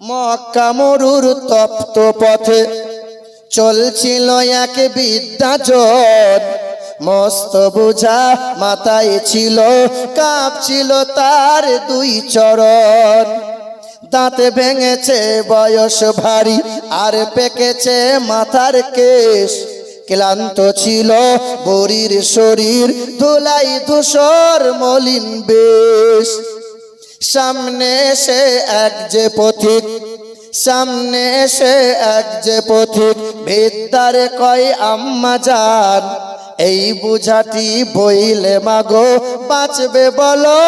মক্কা মরুর তপ্ত পথে চলছিল এক বিদ্যাজন মস্ত বোঝা মাথায় ছিল, কাঁপছিল তার দুই চরণ। দাঁতে ভেঙেছে, বয়স ভারী, আর পেকেছে মাথার কেশ। ক্লান্ত ছিল বরির শরীর, ধুলাই ধূসর মলিন বেশ। সামনে সে এক যে পথিক, সামনে সে এক যে পথিক বিদ্যারে কয় আম্মা যান এই বুঝাটি বইলে মাগো বাঁচবে বলো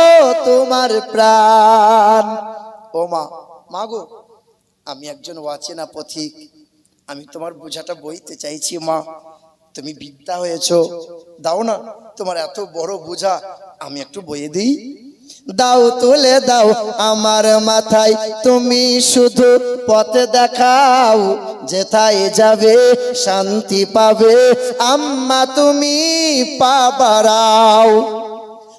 তোমার প্রাণ। ও মা, মাগো, আমি একজন অচেনা পথিক, আমি তোমার বোঝাটা বইতে চাইছি মা, তুমি বিদ্যা হয়েছো, দাও না, তোমার এত বড় বোঝা আমি একটু বইয়ে দিই। দাও, তুলে দাও আমার মাথায়। তুমি শুধু পথে দেখাও, যেথায় যাবে শান্তি পাবে। আম্মা, তুমি পাবারাও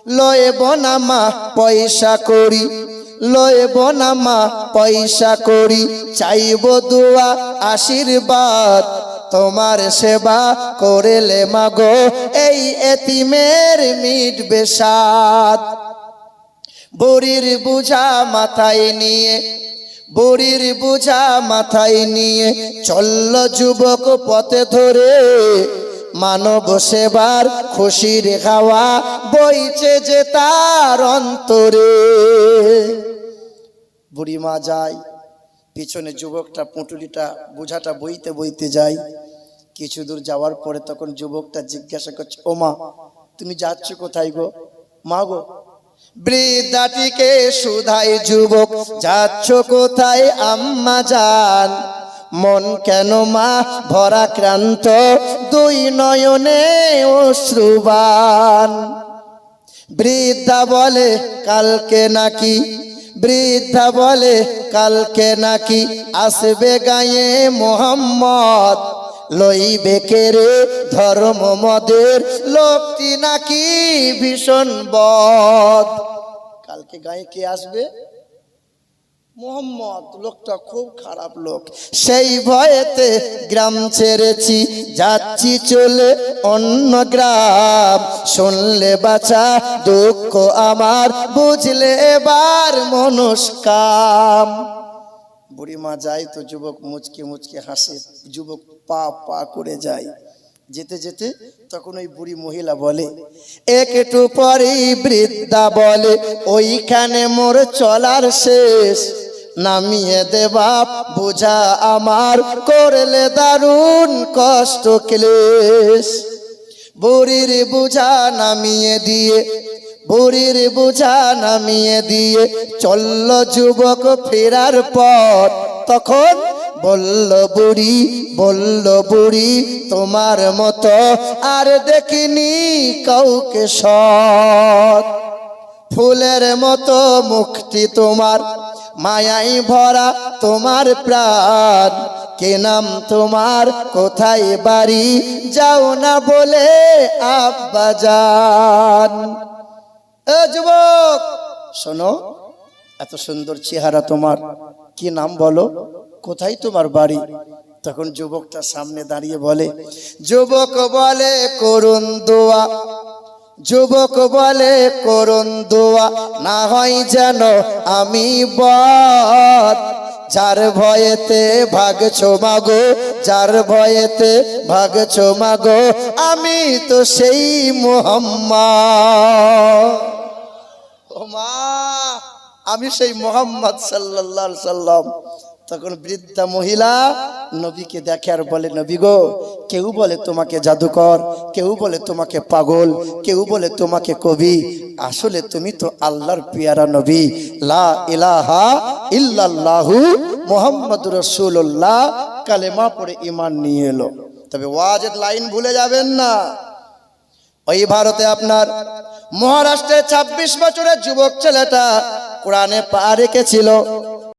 লয়ে বনামা পয়সা করি। লয়ে বনামা পয়সা করি। চাইব দোয়া, আশীর্বাদ। তোমার সেবা করেলে মাগো। এই এতিমের মিটবে সাদ বড়ির বুঝা মাথায় নিয়ে, বড়ির বুঝা মাথায় নিয়ে চলল যুবক পথে ধরে। মানব সেবার খুশির খাওয়া বইছে যে তার অন্তরে। বুড়িমা যায়, পিছনে যুবকটা পুঁটুলিটা, বোঝাটা বইতে বইতে যায়। কিছু দূর যাওয়ার পরে তখন যুবকটা জিজ্ঞাসা করছে ও মা তুমি যাচ্ছ কোথায় গো? মা গো বৃদ্ধাটিকে সুধাই যুবক, যাচ্ছ কোথায় আম্মা যান মন কেন মা ভরাক্রান্ত? দুই নয়নে অশ্রুবান। বৃদ্ধা বলে, কালকে নাকি? বৃদ্ধা বলে, কালকে নাকি? আসবে গায়ে মোহাম্মদ। লইবে কেরে ধর্ম মদের লোকটি নাকি ভীষণ বদ? কালকে গায়ে কে আসবে? মোহাম্মদ, লোকটা খুব খারাপ লোক। সেই ভয়েতে গ্রাম ছেড়েছি, যাচ্ছি চলে অন্য গ্রাম। শুনলে বাঁচা দুঃখ আমার, বুঝলে এবার মনস্কাম। বুড়িমা যায় তো যুবক মুচকে মুচকে হাসে, যুবক পা পা করে যায়। যেতে যেতে তখন ওই বুড়ি মহিলা বলে, একটু পরেই বৃদ্ধা বলে, ওইখানে মোর চলার শেষ। নামিয়ে দে বাপ, বোঝা আমার করলে দারুণ কষ্ট ক্লেশ। বুড়ির বোঝা নামিয়ে দিয়ে বুড়ির বোঝা নামিয়ে দিয়ে চলল যুবক ফেরার পর তখন বলল, বুড়ি বলল, বুড়ি, তোমার মতো আর দেখিনি কাউকে সৎ। ফুলের মতো মুক্তি তোমার, মায়াই ভরা তোমার প্রাণ। কে নাম তোমার, কোথায় বাড়ি, যাও না বলে আব্বা যান। যুবক, শোনো, এত সুন্দর চেহারা তোমার। কি নাম বলো? কোথায় তোমার বাড়ি? তখন যুবকটা সামনে দাঁড়িয়ে বলে, যুবক বলে করুন দোয়া, যুবক বলে করুন দোয়া, না হয় যেন আমি বদ। যার ভয়েতে ভাগছো মাগো, যার ভয়েতে ভাগছো মাগো, আমি তো সেই মোহাম্মদ। আমি সেই মোহাম্মদ আলাইহি সাল্লাম তখন বৃদ্ধা মহিলা নবীকে দেখে আর বলে, নবী গো, কেউ বলে তোমাকে জাদুকর, কেউ বলে তোমাকে পাগল, কেউ বলে তোমাকে কবি। আসলে তুমি তো আল্লাহর পিয়ারা নবী। লা ইলাহা ইল্লাল্লাহু মুহাম্মাদুর রাসূলুল্লাহ। কালেমা পড়ে ঈমান নিয়ে এলো। তবে ওয়াজের লাইন ভুলে যাবেন না। ওই ভারতে আপনার মহারাষ্ট্রে ২৬ বছরের যুবক ছেলেটা কোরআনে পা রেখেছিল।